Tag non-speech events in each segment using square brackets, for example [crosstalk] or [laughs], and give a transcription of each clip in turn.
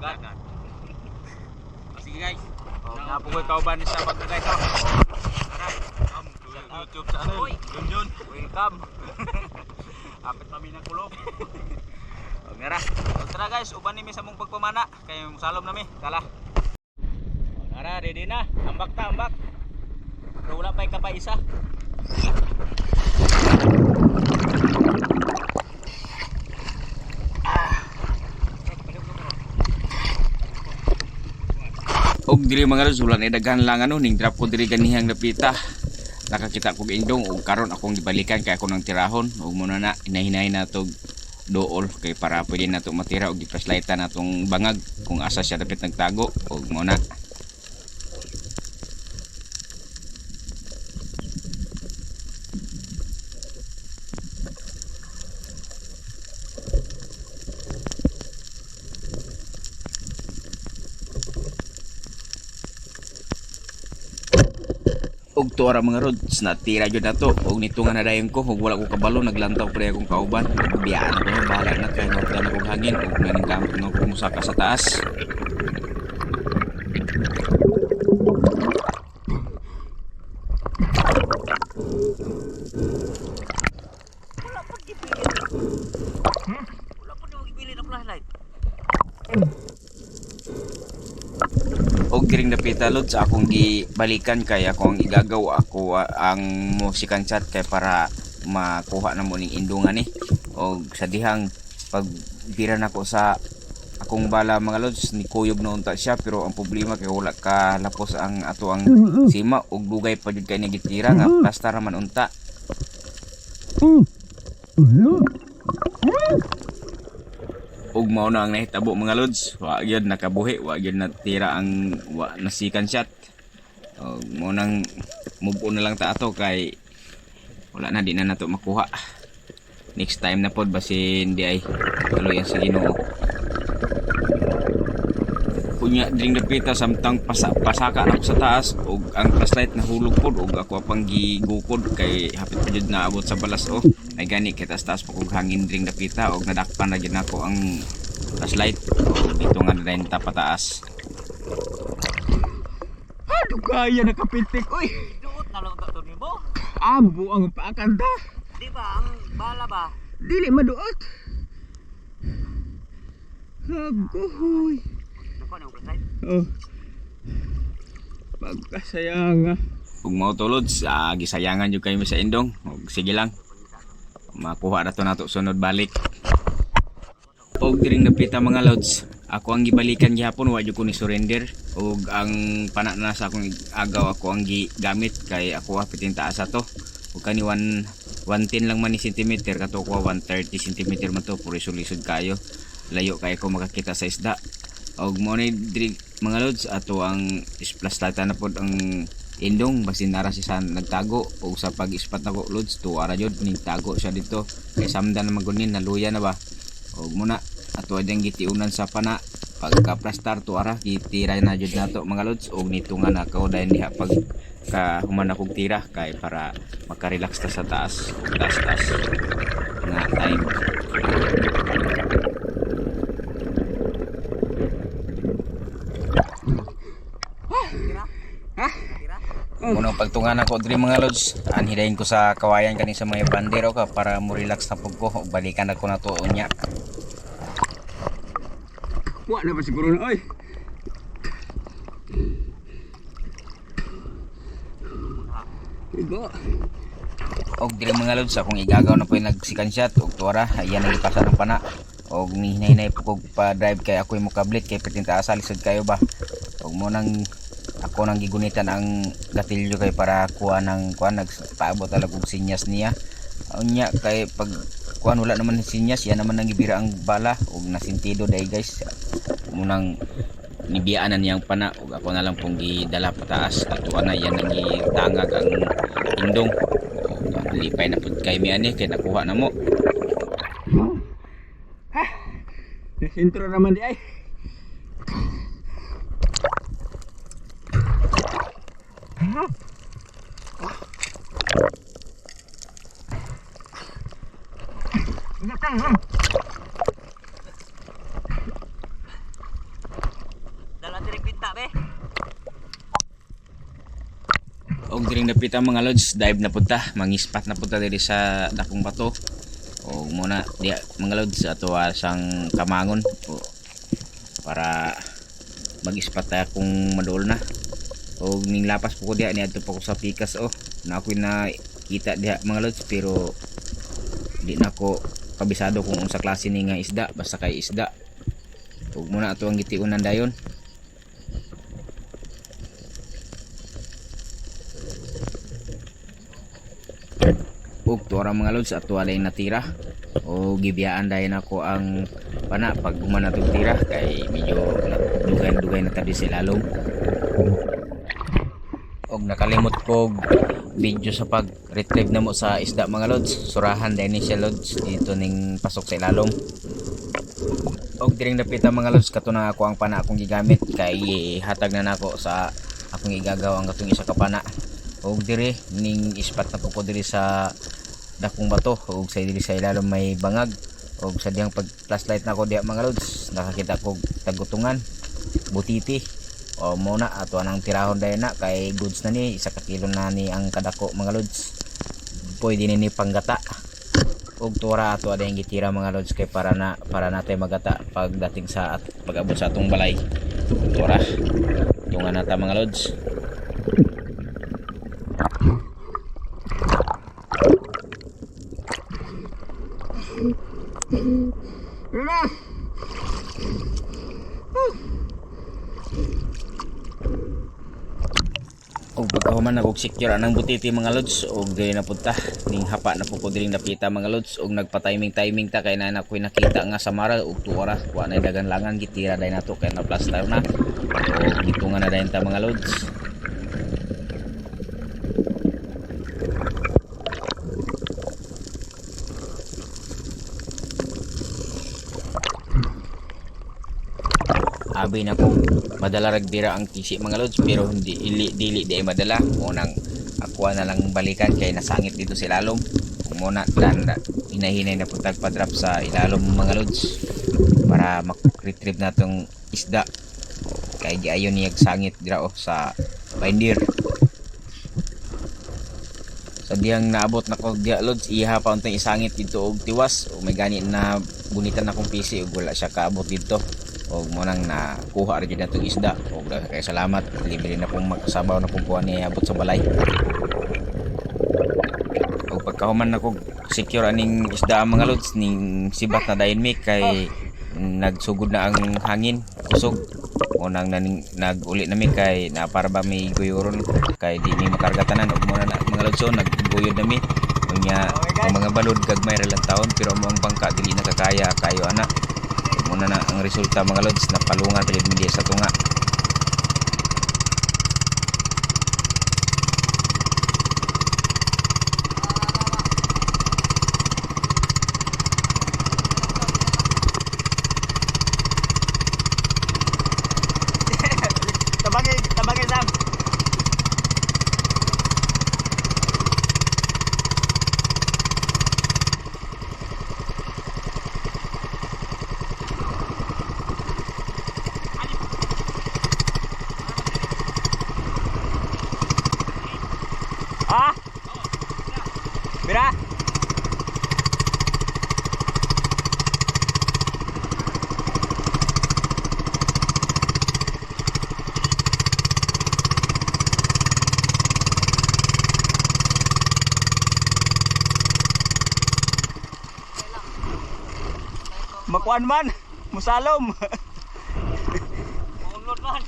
Dagat. [laughs] Oh, sige guys. Oh, nga po ko'y kauban sa pag guys. Oh. Tara. Um, YouTube channel. Yun yun. Welcome. [laughs] Apit kami ng kulog. [laughs] O, mira. O, tara guys, uban nimi sa mong pagpamana. Kay salom nami. Tala. O, Tara, ready na. Ambak ta, ambak. Pero wala pa ka pa isa. Og diri mga wala na daghan lang ano ning drop ko diri ganihang napita. Nakakita ko indong og karon akong gibalikan kay ako nang tirahon. Og muna na inahinay na tog dool kay para pwede na to matira og gipreslightan na tong bangag kung asa siya dapat nagtago. Og muna og tuara mga rods natira jud nato. Og nitungan na dayon ko og wala ko kabalo naglantaw pre akong kauban. Biyaan ko bahala na kay magdan akong hangin. Og naning gamit ng ko musaka sa taas. Wala pa gipili. Wala pa nimo gipili ng flashlight. Og giring napita lods akong gibalikan kay ako ang igagaw ako ah, ang musikan chat kay para makuha na mo ning indungan ni og sa dihang pag bira na ko sa akong bala mga lods ni kuyog na unta siya pero ang problema kay wala ka lapos ang ato ang sima og dugay pa jud kay ni gitira nga plastar man unta. Ug mao na ang nahitabo mga lods. Wa gyud nakabuhi wa gyud natira ang wa nasikan shot ug mao nang move on na lang ta ato kay wala na di na nato makuha. Next time na pod basin di ay tuloy sa Ginoo. Kunya dring dapita samtang pasa, pasaka na sa taas ug ang flashlight nahulog pod ug ako pang gigukod kay hapit pa jud naabot sa balas oh. Ay gani kay taas taas pa kog hangin dring dapita ug nadakpan na jud nako ang flashlight dito nga na rin tapataas Ano kaya nakapitik oy Duot na lang to nimo. Ambo ang paakanta Di ba ang bala ba? dili maduot Agoy Nako na flashlight. Oh. Pagkasayanga. Kung mau tulod, sa gisayangan jud kayo sa indong. Og sige lang. Makuha na to nato sunod balik. Og diring napita mga lods. Ako ang gibalikan gihapon wa jud ko ni surrender. Og ang pana na sa akong agaw ako ang gigamit. Kay ako hapitin taas ato. Og kani 1 110 lang man ni centimeter. Kato ko 130 centimeter man to. Puro lisod kayo. Layo kay ko makakita sa isda. Og mo ni mga lods ato ang isplaslata na pod ang indong. Basin nara siya sa nagtago. O sa pag-ispat na ko lods to ara jud. Ning tago siya dito. Kay samdan na magunin naluya na ba? Og muna ato adang gitiunan sa pana. Pagka plastar to ara gitira na jud nato mga lods. Og nitungan na ako dahil diha pag ka human akong tira kay para makarelax ta sa taas. Taas taas. Nga time. Tira. Unang pagtungan ako diri mga lods, anhidayin ko sa kawayan kani sa mga bandero ka para mo relax na pug ko balikan ako na to unya. Wa na ba siguro? Na oy. Og diri mga lods akong igagaw na po yung nagsikan shot og tuwara ayan ang ipasa ng pana. Og nihinay po kog pa drive kay ako mo kablit kay pertinta asa lisod kayo ba? Og mo nang ako nang gigunitan ang gatilyo kay para kuha ng kuha nagpaabot talaga og sinyas niya. Unya kay pag kuha wala naman sinyas yan naman nang gibira ang bala. Og nasintido dai guys. Munang nibiyaan na niyang pana. Ug ako na lang pong gidala pataas. Ato na yan nang gitangag ang indong. Ug lipay na pud kay mi ani kay nakuha na mo. Sintro naman di ay. Dala direk pinta be. Og diring napita mga lods, dive na punta, mangispat na punta diri sa dakong bato. O muna diya mga lods ato sang kamangon o, para mag-ispat ta kung madol na. Og ning lapas po ko diya ni adto pa ko sa pikas oh. Na ako'y na kita diya mga lods pero di na ko kabisado kung unsa klase ni nga isda basta kay isda. Og muna ato ang gitiunan dayon. ug tuwa mga lods at tuwa lang natira o gibiyaan dahil ako ang pana pag humana itong tira kay medyo dugay-dugay na tabi sa ilalong og nakalimot ko video sa pag retrieve na mo sa isda mga lods. Surahan ni siya lods. Dito ning pasok sa ilalong. Og diring napita mga lods kato na ako ang pana akong gigamit. Kay hatag na nako sa akong igagaw ang atong isa ka pana. Og dire ning ispat na ko diri sa dakong bato. Og sa diri sa ilalom may bangag. Og sa diyang pag flashlight na ko diya mga lods nakakita ko tagutungan butiti o muna ato anang tirahon dahil na kay goods na ni isa ka kilo na ni ang kadako mga lods. Pwede ni ni panggata. Og tura ato ada gitira mga lods kay para na para natin magata pagdating sa at pag-abot sa atong balay. Tura. Tungan nata mga lods og pagkahuman na og secure anang butiti mga lods. Og diri na punta ning hapa na pugod diri napita mga lods. Og nagpa-timing timing ta kay na ako'y nakita nga sa mara. Og tuwara wa na dagan langan gitira dai nato kay na plaster na. Og gitungan na dayon ta mga lods abi na ko madala ragbira ang tisi mga lods pero hindi ili, dili di ay madala. Unang ako na lang balikan kay nasangit dito sa ilalom muna dan hinahinay na putag pa-drop sa ilalom mga lods para mak-retrieve na tong isda. Kay giayon niya sangit dira sa bindir sa diyang naabot na ko diya lods iha pa untang isangit dito og tiwas. O may gani na bunitan na kong PC ug wala siya kaabot dito og mo nang nakuha rin na itong isda. Og kay salamat libre na pong magsabaw na pong kuha niya abot sa balay. Og pagkahuman na kog secure aning isda ang mga lods ning sibat na dayon mi kay nagsugod na ang hangin kusog o nang naning, nag-uli na mi kay na para ba may guyuron kay di mi makargatanan. Og muna na mga lods so nagguyod na mi. Unya, ang mga balod gagmay ra lang taon pero ang bangka dili nakakaya kayo ana muna na ang resulta mga lods. Na palungan talib media sa tunga Tabangin, tabangin Sam. Ah? Mira. Makuan man, musalom. Mulot man.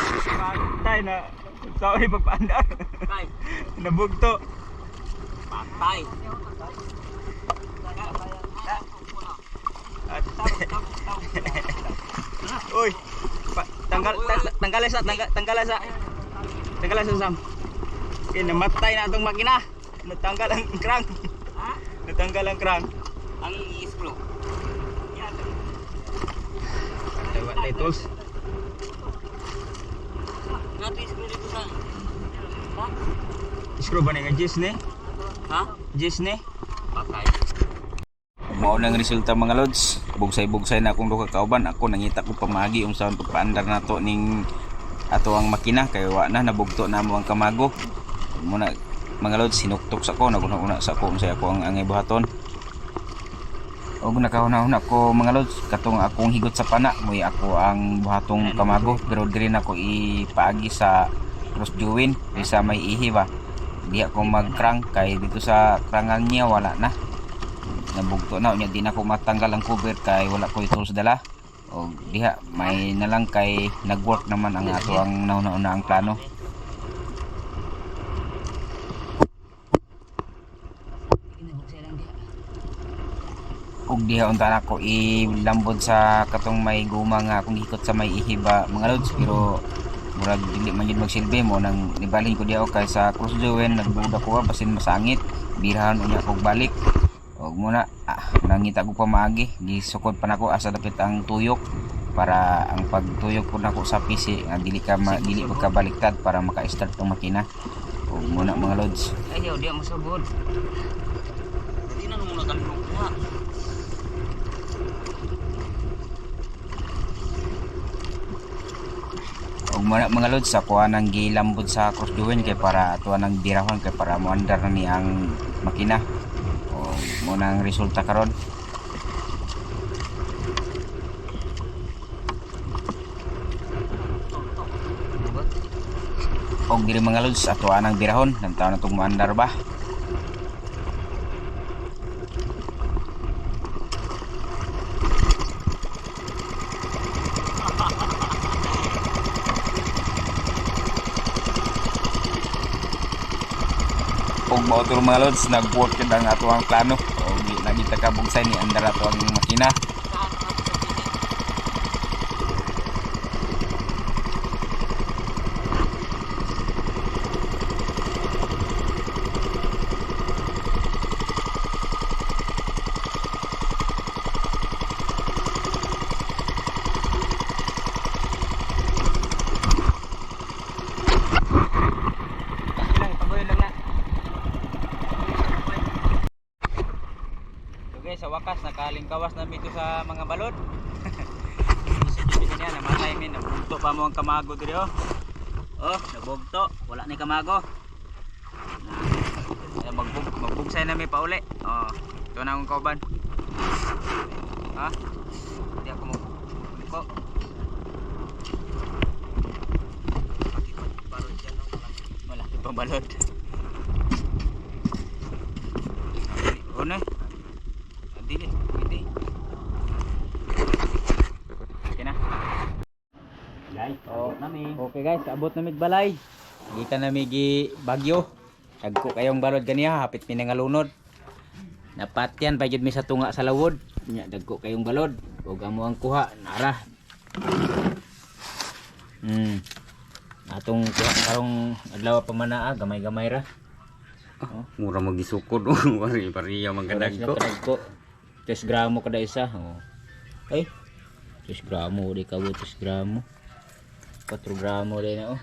Patay na. Sorry pagpaandar. Patay. Nabugto. Patay. Uy. Tanggal tang- tanggalan sa tanggal tanggalan sa tanggalan sa Sam. Okay, namatay na itong makina. natanggal ang crank. Ha? Natanggal ang crank. Ang isklo. Yan. Tayo tayo tools. Nato isklo dito sa. Ha? Screw ba nga jis ni? Ha? Jis ni? Patay. Mao nang resulta mga lods. Bugsay-bugsay na akong duha ka kauban. Ako nangita ko pamagi um saan pagpaandar nato ning ato ang makina kay wa na nabugto na mo ang kamago. Muna mga lods sinuktok sa ko. Naguna-una sa ko unsay ako ang angay buhaton. Og nakahuna-huna ko mga lods katong akong higot sa pana moy ako ang buhatong kamago. pero diri na ko ipaagi sa cross join sa may ihi ba. Di ako mag-crank kay dito sa krangan niya wala na. Nabugto na unya di na ko matanggal ang cover kay wala ko tools dala. O diha may nalang kay nagwork naman ang ato ang nauna-una ang plano Kinuhugsay lang diha. Ug diha unta na ko ilambod sa katong may guma nga akong hikot sa may ihiba mga lods pero murag dili man yun magsilbi mo nang nibalhin ko diha kay sa cross join nagbuda ko basin masangit birahan unya kog balik og muna ah, nangita ko pa maagi gisukod pa nako asa dapit ang tuyok para ang pagtuyok ko nako sa PC nga dili ka ma, dili pagkabaliktad para maka-start tong makina og muna mga lods Ayaw, di mo sabod. Hindi na muna ka lukuha. Og muna mga lods sa kuha nang gilambod sa cross join kay para tuwa nang birahon kay para moandar na ni ang makina. O muna ang resulta karon. Og diri mga lods ato nang birahon nang taon na tong moandar ba mao mga lods nag-work ang ato ang plano. Di nagita ka bugsay ni andar ato ang makina Saan ka sa pili? lang pagoy lang na So guys, sa wakas nakalingkawas na mito sa mga balod. Isa dito niya namatay min, nabugto pa mo ang kamago diri oh. Oh, nabugto, wala ni kamago. Na magbug magbugsay na mi pa uli. Oh, ito na akong kauban. Ha? Hindi ako mo. Ko. Malaki pa balod. Ano? Dili, pwede. Okay na. Guys, Oh, nami. Okay guys, abot na mig balay. Gikan na migi bagyo. Dagko kayong balod ganiya, hapit mi nangalunod. Napatyan pa jud mi sa tunga sa lawod. Nya dagko kayong balod. Ug amo ang kuha, nara. Hmm. Atong kuha karong adlaw pa manaa, gamay-gamay ra. Oh. Mura magisukod [laughs] oh. Wari pariya Kadag ko. Kadagko. 10 gramo kada isa. Oh. Ay. 10 gramo di ka 10 gramo. 4 gramo din oh.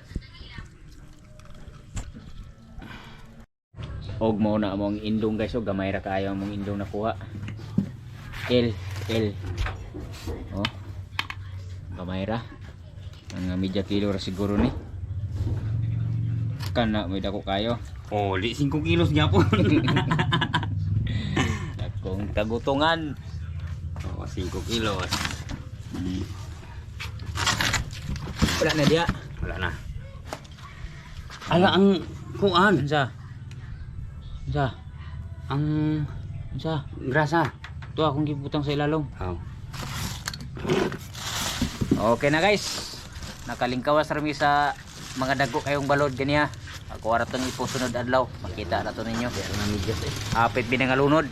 Og mo na among indong guys, oh gamay ra kaayo among indong nakuha. L, L. Oh. Gamay ra. Ang media kilo ra siguro ni. Kana may dako kayo. [laughs] Oh, di 5 kilos gyapon. Akong tagutungan. oh, 5 kilos. Hmm. Wala na dia. Wala na. Ala ang kuan, Unsa? Unsa? ang Unsa? grasa. Ito akong gibutang sa ilalong. Oh. Okay na guys. Nakalingkawas rami sa mga dagko kayong balod ganiya. Ako ara tong ipusunod adlaw. Makita na to ninyo. Eh. Hapit binangalunod.